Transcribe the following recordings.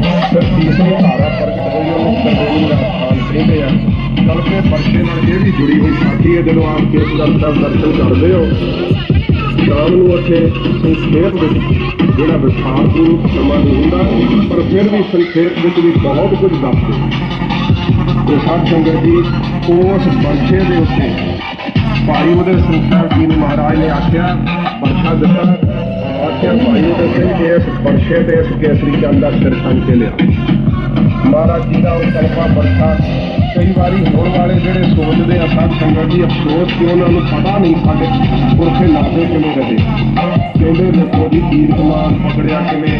ਫਿਰ ਤੀਸਰੀ ਧਾਰਾ ਪ੍ਰਗਟ ਹੋਈ ਉਹਨੂੰ ਕੰਦੇਰੀ ਦਾ ਸਥਾਨ ਕਹਿੰਦੇ ਆ ਚੱਲ ਕੇ ਨਾਲ ਇਹ ਵੀ ਜੁੜੀ ਹੋਈ ਸਾਖੀ ਹੈ ਜਦੋਂ ਆਪ ਕੇ ਸਾਹਿਬ ਦਰਸ਼ਨ ਕਰਦੇ ਹੋ ਸ਼ਾਮ ਨੂੰ ਉੱਥੇ ਸੰਖੇਪ ਵਿੱਚ ਜਿਹੜਾ ਵਿਸਥਾਰ ਵਿਸਥਾਰਪੂਰਵਕ ਸਮਾਂ ਨਹੀਂ ਹੁੰਦਾ ਪਰ ਫਿਰ ਵੀ ਸੰਖੇਪ ਵਿੱਚ ਵੀ ਬਹੁਤ ਕੁਝ ਦੱਸਦੇ ਤੇ ਸਾਧ ਸੰਗਤ ਜੀ ਉਸ ਬਰਛੇ ਦੇ ਉੱਤੇ ਭਾਈ ਉਹਦੇ ਸੰਸਾਰ ਜੀ ਮਹਾਰਾਜ ਨੇ ਆਖਿਆ ਬਰਛਾ ਦਿੱਤਾ ਆਖਿਆ, ਭਾਈ ਉਹਦੇ ਸਿੰਘ ਇਸ ਬਰਛੇ ਤੇ ਕੇਸਰੀ ਚੰਦ ਦਾ ਸਿਰ ਸੰਗ ਕੇ ਲਿਆ। ਮਹਾਰਾਜ ਜੀ ਦਾ ਉਹ ਕਲਪਾ ਬਰਛਾ ਕਈ ਵਾਰੀ ਹੋਣ ਵਾਲੇ ਜਿਹੜੇ ਸੋਚਦੇ ਆ ਸਾਧ ਸੰਗਤ ਜੀ ਅਫਸੋਸ ਕਿ ਉਹਨਾਂ ਨੂੰ ਪਤਾ ਨਹੀਂ ਸਾਡੇ ਪੁਰਖੇ ਲੱਗਦੇ ਕਿਵੇਂ ਰਹੇ? ਕਹਿੰਦੇ, ਲੋਕੋ ਦੀ ਤੀਰ ਕਮਾਨ ਪਕੜਿਆ ਕਿਵੇਂ?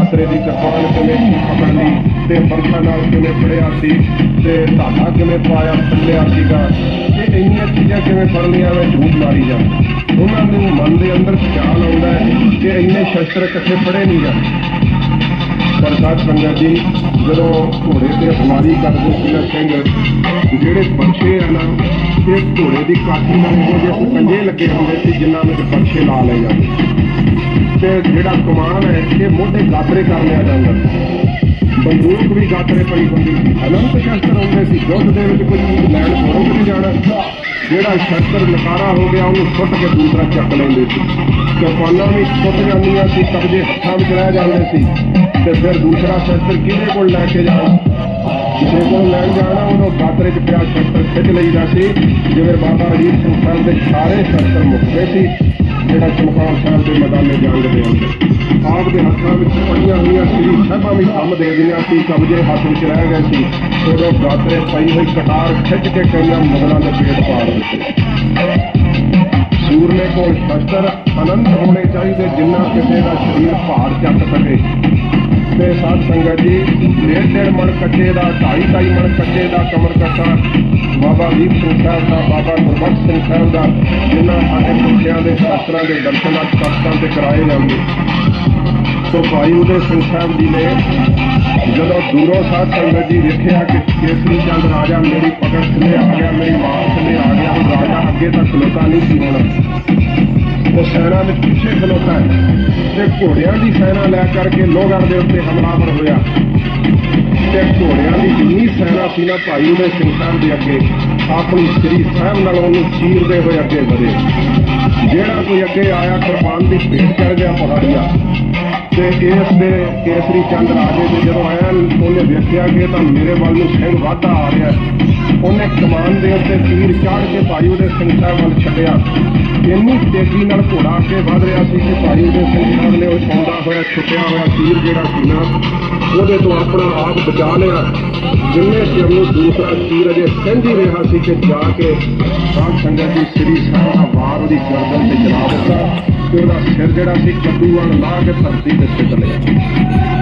ਆਸਰੇ ਦੀ ਕਿਰਪਾਨ ਕਿਵੇਂ ਪਕੜ ਲਈ ਤੇ ਬਰਖਾ ਨਾਲ ਕਿਵੇਂ ਫੜਿਆ ਸੀ? ਤੇ ਧਾਗਾ ਕਿਵੇਂ ਪਾਇਆ ਥੱਲਿਆ ਸੀਗਾ? ਇੰਨੀਆਂ ਚੀਜ਼ਾਂ ਕਿਵੇਂ ਫੜ ਲਿਆ ਝੂਠ ਮਾਰੀ ਜਾ ਉਹਨਾਂ ਨੂੰ ਮਨ ਦੇ ਅੰਦਰ ਖਿਆਲ ਆਉਂਦਾ ਹੈ ਕਿ ਇੰਨੇ ਸ਼ਸਤਰ ਇਕੱਠੇ ਫੜੇ ਨਹੀਂ ਜਾਂਦੇ ਪਰ ਸਾਧ ਜੀ, ਜਦੋਂ ਘੋੜੇ ਤੇ ਸਵਾਰੀ ਕਰਦੇ ਸੀ ਨਾ ਸਿੰਘ, ਜਿਹੜੇ ਪੰਛੇ ਆ ਨਾ, ਇਹ ਘੋੜੇ ਦੀ ਕਾਠੀ ਨਾਲ ਇਹੋ ਜਿਹੇ ਸਕੰਜੇ ਲੱਗੇ ਹੁੰਦੇ ਸੀ, ਜਿਨ੍ਹਾਂ ਵਿੱਚ ਪੰਛੇ ਲਾ ਲਏ ਜਾਂਦੇ ਤੇ ਜਿਹੜਾ ਕਮਾਨ ਹੈ, ਇਹ ਮੋਢੇ ਗਾਤਰੇ ਕਰ ਲਿਆ ਜਾਂਦਾ ਬੰਦੂਕ ਵੀ ਗਾਤਰੇ ਪਈ ਹੁੰਦੀ ਸੀ ਅਨੰਤ ਸ਼ਸਤਰ ਹੁੰਦੇ ਸੀ। ਯੁੱਧ ਦੇ ਵਿੱਚ ਕੋਈ ਚੀਜ਼ ਲੈਣ ਕੋਲੋਂ ਨਹੀਂ ਜਾਣਾ। ਜਿਹੜਾ ਸ਼ਸਤਰ ਨਕਾਰਾ ਹੋ ਗਿਆ, ਉਹਨੂੰ ਸੁੱਟ ਕੇ ਦੂਸਰਾ ਚੱਕ ਲੈਂਦੇ ਸੀ। ਕਿਰਪਾਨਾਂ ਵੀ ਸੁੱਟ ਜਾਂਦੀਆਂ ਸੀ, ਕਬਜੇ ਹੱਥਾਂ ਵਿੱਚ ਰਹਿ ਜਾਂਦੇ ਸੀ। ਤੇ ਫਿਰ ਦੂਸਰਾ ਸ਼ਸਤਰ ਕਿਹਦੇ ਕੋਲ ਲੈ ਕੇ ਜਾਣਾ? ਕਿਸੇ ਕੋਲ ਲੈਣ ਜਾਣਾ, ਉਹਨੂੰ ਗਾਤਰੇ 'ਚ ਪਿਆ ਸ਼ਸਤਰ ਖਿੱਚ ਲਈਦਾ ਸੀ। ਜਿਵੇਂ ਬਾਬਾ ਅਜੀਤ ਸਿੰਘ ਸਾਹਿਬ ਦੇ ਸਾਰੇ ਸ਼ਸਤਰ ਮੁੱਕਦੇ ਸੀ। ਜਿਹੜਾ ਚਮਕੌਰ ਸਾਹਿਬ ਦੇ ਮੈਦਾਨੇ ਜੰਗ ਦੇ ਅੰਦਰ ਆਪ ਦੇ ਹੱਥਾਂ ਵਿੱਚ ਪਈਆਂ ਹੋਈਆਂ ਸ੍ਰੀ ਸਾਹਿਬਾਂ ਵੀ ਕੰਮ ਦੇ ਦਿਆਂ ਸੀ, ਕਬਜੇ ਹੱਥ ਵਿੱਚ ਰਹਿ ਗਏ ਸੀ। ਉਦੋਂ ਗਾਤਰੇ ਪਈ ਹੋਈ ਕਟਾਰ ਖਿੱਚ ਕੇ ਕਈਆਂ ਮੁਗਲਾਂ ਦੇ ਪੇਟ ਪਾੜ ਦਿੱਤੇ ਸੂਰਨੇ ਕੋਲ ਸ਼ਸਤਰ ਅਨੰਤ ਹੋਣੇ ਚਾਹੀਦੇ ਜਿੰਨਾ ਕਿਸੇ ਦਾ ਸਰੀਰ ਭਾਰ ਚੱਕ ਸਕੇ। ਤੇ ਸਾਧ ਸੰਗਤ ਜੀ ਡੇਢ ਡੇਢ ਮਣ ਕੱਟੇ ਦਾ ਢਾਈ ਢਾਈ ਮਣ ਕੱਟੇ ਦਾ ਕਮਰ ਕੱਟਾ ਬਾਬਾ ਦੀਪ ਸਿੰਘ ਸਾਹਿਬ ਦਾ, ਬਾਬਾ ਗੁਰਬਖਸ਼ ਸਿੰਘ ਸਾਹਿਬ ਦਾ, ਜਿਨ੍ਹਾਂ ਸਾਡੇ ਪੁੱਛਿਆਂ ਦੇ ਸ਼ਾਸਤਰਾਂ ਦੇ ਦਰਸ਼ਨ ਅੱਜ ਤਖਤਾਂ ਤੇ ਕਰਾਏ ਜਾਂਦੇ ਸੋ ਭਾਈ ਉਹਦੇ ਸਿੰਘ ਸਾਹਿਬ ਜੀ ਨੇ ਜਦੋਂ ਦੂਰੋਂ ਸਾਧ ਸੰਗਤ ਜੀ ਵੇਖਿਆ ਕਿ ਕੇਸਰੀ ਚੰਦ ਰਾਜਾ ਮੇਰੀ ਪਕੜ ਥੱਲੇ ਆ ਗਿਆ, ਮੇਰੀ ਮਾਂ ਥੱਲੇ ਆ ਗਿਆ ਉਹ ਰਾਜਾ ਅੱਗੇ ਤੱਕ ਖਲੋਤਾ ਨਹੀਂ ਸੀ ਹੋਣਾ। ਉਹ ਸੈਨਾ ਵਿੱਚ ਪਿੱਛੇ ਖਲੋਤਾ ਹੈ ਤੇ ਘੋੜਿਆਂ ਦੀ ਸੈਨਾ ਲੈ ਕਰਕੇ ਲੋਹਗੜ੍ਹ ਦੇ ਉੱਤੇ ਹਮਲਾਵਰ ਹੋਇਆ। ਤੇ ਘੋੜਿਆਂ ਦੀ ਜਿੰਨੀ ਸੈਨਾ ਸੀ ਨਾ ਭਾਈ ਉਹਦੇ ਸਿੰਘ ਸਾਹਿਬ ਦੇ ਅੱਗੇ ਆਪਣੀ ਸ੍ਰੀ ਸਾਹਿਬ ਨਾਲ ਉਹਨੂੰ ਚੀਰਦੇ ਹੋਏ ਅੱਗੇ ਵਧੇ। ਜਿਹੜਾ ਕੋਈ ਅੱਗੇ ਆਇਆ ਕਿਰਪਾਨ ਦੀ ਭੇਟ ਕਰ ਗਿਆ ਪਹਾੜੀਆ। ਤੇ ਇਸ ਦੇ ਕੇਸਰੀ ਚੰਦ ਰਾਜੇ ਦੇ ਜਦੋਂ ਆਇਆ, ਉਹਨੇ ਵੇਖਿਆ ਕਿ ਤਾਂ ਮੇਰੇ ਵੱਲ ਨੂੰ ਸਿੰਘ ਵਾਧਾ ਆ ਰਿਹਾ ਉਹਨੇ ਕਮਾਨ ਦੇ ਉੱਤੇ ਤੀਰ ਚਾੜ ਕੇ ਭਾਈ, ਉਹਦੇ ਸਿੰਘ ਸਾਹਿਬ ਵੱਲ ਛੱਡਿਆ ਇੰਨੀ ਤੇਜ਼ੀ ਨਾਲ ਘੋੜਾ ਅੱਗੇ ਵਧ ਰਿਹਾ ਸੀ ਕਿ ਭਾਈ ਉਹਦੇ ਸਿੰਘ ਨੇ ਉਹ ਆਉਂਦਾ ਹੋਇਆ, ਛੁੱਟਿਆ ਹੋਇਆ ਤੀਰ ਜਿਹੜਾ ਸੀ ਨਾ, ਉਹਦੇ ਤੋਂ ਆਪਣਾ ਆਪ ਬਚਾ ਲਿਆ। ਜਿੰਨੇ ਚਿਰ ਨੂੰ ਦੂਸਰਾ ਤੀਰ ਅਜੇ ਸਿੰਝ ਹੀ ਰਿਹਾ ਸੀ ਕਿ ਜਾ ਕੇ ਸਾਧ ਸੰਗਤ ਦੀ ਸ੍ਰੀ ਸਾਹਿਬ ਵਾਰ ਉਹਦੀ ਗਰਦਨ ਤੇ ਚਲਾ ਦਿੱਤਾ ਤੇ ਉਹਦਾ ਸਿਰ ਜਿਹੜਾ ਸੀ ਕੱਦੂ ਵਾਂਗ ਲਾ ਕੇ ਧਰਤੀ ਤੇ ਸਿੱਟ ਲਿਆ।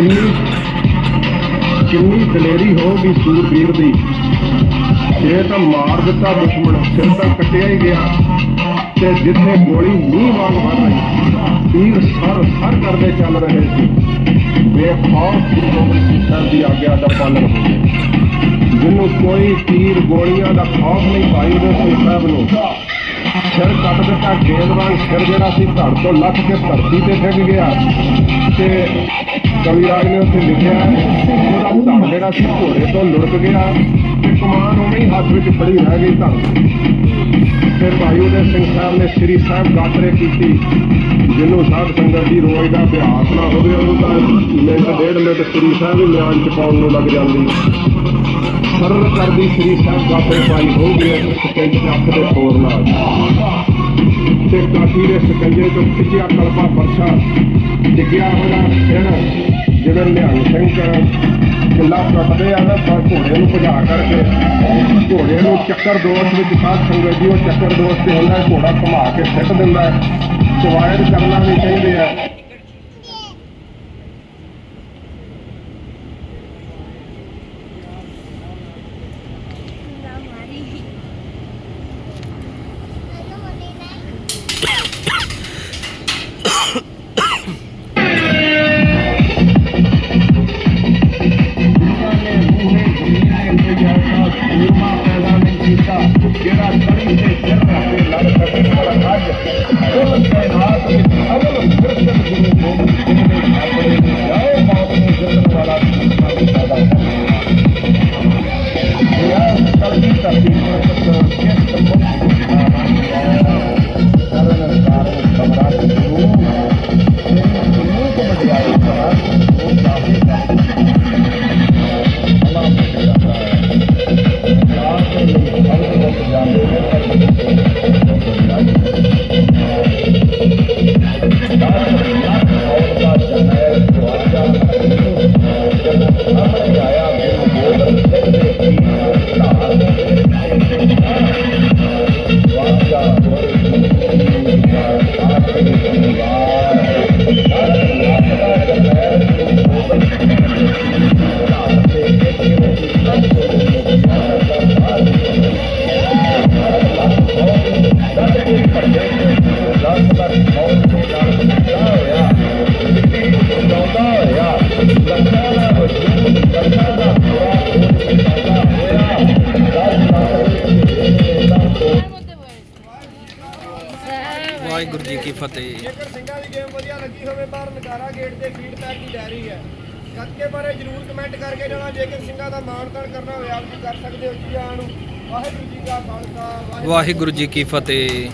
ਕਿੰਨੀ ਕਿੰਨੀ ਦਲੇਰੀ ਹੋਊਗੀ ਸੂਰਬੀਰ ਦੀ? ਇਹ ਤਾਂ ਮਾਰ ਦਿੱਤਾ ਦੁਸ਼ਮਣ ਸਿਰ ਤਾਂ ਕੱਟਿਆ ਹੀ ਗਿਆ। ਤੇ ਜਿੱਥੇ ਗੋਲੀ ਮੀਂਹ ਵਾਂਗ ਵਰ ਰਹੀ ਤੀਰ ਸਰ ਸਰ ਕਰਦੇ ਚੱਲ ਰਹੇ ਸੀ। ਬੇਖੌਫ ਗੁਰੂ ਗੋਬਿੰਦ ਸਿੰਘ ਸਾਹਿਬ ਦੀ ਆਗਿਆ ਦਾ ਪਾਲਣ ਹੋ ਗਿਆ। ਜਿਹਨੂੰ ਕੋਈ ਤੀਰ ਗੋਲੀਆਂ ਦਾ ਖੌਫ ਨਹੀਂ ਭਾਈ ਦੇ ਸਾਹਿਬ ਨੂੰ ਸਿਰ ਕੱਟ ਦਿੱਤਾ ਗੇਂਦ ਵਾਂਗ ਸਿਰ ਜਿਹੜਾ ਸੀ ਧੜ ਤੋਂ ਲੱਥ ਕੇ ਧਰਤੀ ਤੇ ਡਿੱਗ ਗਿਆ। ਤੇ ਕਵਿਰਾਜ ਨੇ ਉੱਥੇ ਲਿਖਿਆ, ਉਹਦਾ ਧੜ ਜਿਹੜਾ ਸੀ ਘੋੜੇ ਤੋਂ ਲੁੜਕ ਗਿਆ ਤੇ ਕਮਾਨ ਉਵੇਂ ਹੀ ਹੱਥ ਵਿੱਚ ਫੜੀ ਰਹਿ ਗਈ ਧੜ ਫਿਰ ਭਾਈ ਉਹਦੇ ਸਿੰਘ ਸਾਹਿਬ ਨੇ ਸ੍ਰੀ ਸਾਹਿਬ ਗਾਤਰੇ ਕੀਤੀ, ਜਿਹਨੂੰ ਸਾਧ ਸੰਗਤ ਦੀ ਰੋਜ਼ ਦਾ ਅਭਿਆਸ ਨਾ ਹੋਵੇ, ਉਹਨੂੰ ਤਾਂ ਮਿੰਟ, ਡੇਢ ਮਿੰਟ ਸ੍ਰੀ ਸਾਹਿਬ ਵੀ ਮਿਆਨ ਚ ਪਾਉਣ ਨੂੰ ਲੱਗ ਜਾਂਦੀ। ਸਰਲ ਕਰਦੀ ਸ੍ਰੀ ਸਾਹਿਬ ਗਾਤਰੇ ਪਾਈ ਹੋ ਗਿਆ ਤੇ ਦੇ ਅੱਖ ਦੇ ਤੋਰ ਨਾਲ। ਤੇ ਕਾਠੀ ਦੇ ਸਕੰਜੇ ਤੋਂ ਖਿੱਚਿਆ ਕਲਪਾ ਪਰਛਾ, ਡਿੱਗਿਆ ਹੋਇਆ ਸਿਰ ਜਿਵੇਂ ਨਿਹੰਗ ਸਿੰਘ ਕਿੱਲਾ ਕੱਟਦੇ ਆ ਨਾ, ਤਾਂ ਘੋੜੇ ਨੂੰ ਭਜਾ ਕਰਕੇ, ਘੋੜੇ ਨੂੰ ਚੱਕਰ ਦੋਸਤ ਵਿੱਚ ਸਾਧ ਸੰਗਤ ਜੀ, ਉਹ ਚੱਕਰ ਦੋਸਤ ਤੇ ਹੁੰਦਾ, ਘੋੜਾ ਘੁਮਾ ਕੇ ਸਿੱਟ ਦਿੰਦਾ ਹੈ। ਸਵਾਇਰ ਕਰਨਾ ਵੀ ਕਹਿੰਦੇ ਆ। and you ਫਤਿਹ। ਜੇਕਰ ਸਿੰਘਾਂ ਦੀ ਗੇਮ ਵਧੀਆ ਲੱਗੀ ਹੋਵੇ ਬਾਹਰ ਨਗਾਰਾ ਗੇਟ ਤੇ ਫੀਡਬੈਕ ਦੀ ਡੈਰੀ ਹੈ। ਗੱਤਕੇ ਬਾਰੇ ਜਰੂਰ ਕਮੈਂਟ ਕਰਕੇ ਜਾਣਾ। ਜੇਕਰ ਸਿੰਘਾਂ ਦਾ ਮਾਣ ਤਾਣ ਕਰਨਾ ਹੋਵੇ ਆਪ ਜੀ ਕਰ ਸਕਦੇ ਹੋ ਜੀ ਆਣ ਨੂੰ। ਵਾਹਿਗੁਰੂ ਜੀ ਕਾ ਖਾਲਸਾ ਵਾਹਿਗੁਰੂ ਜੀ ਕੀ ਫਤਿਹ।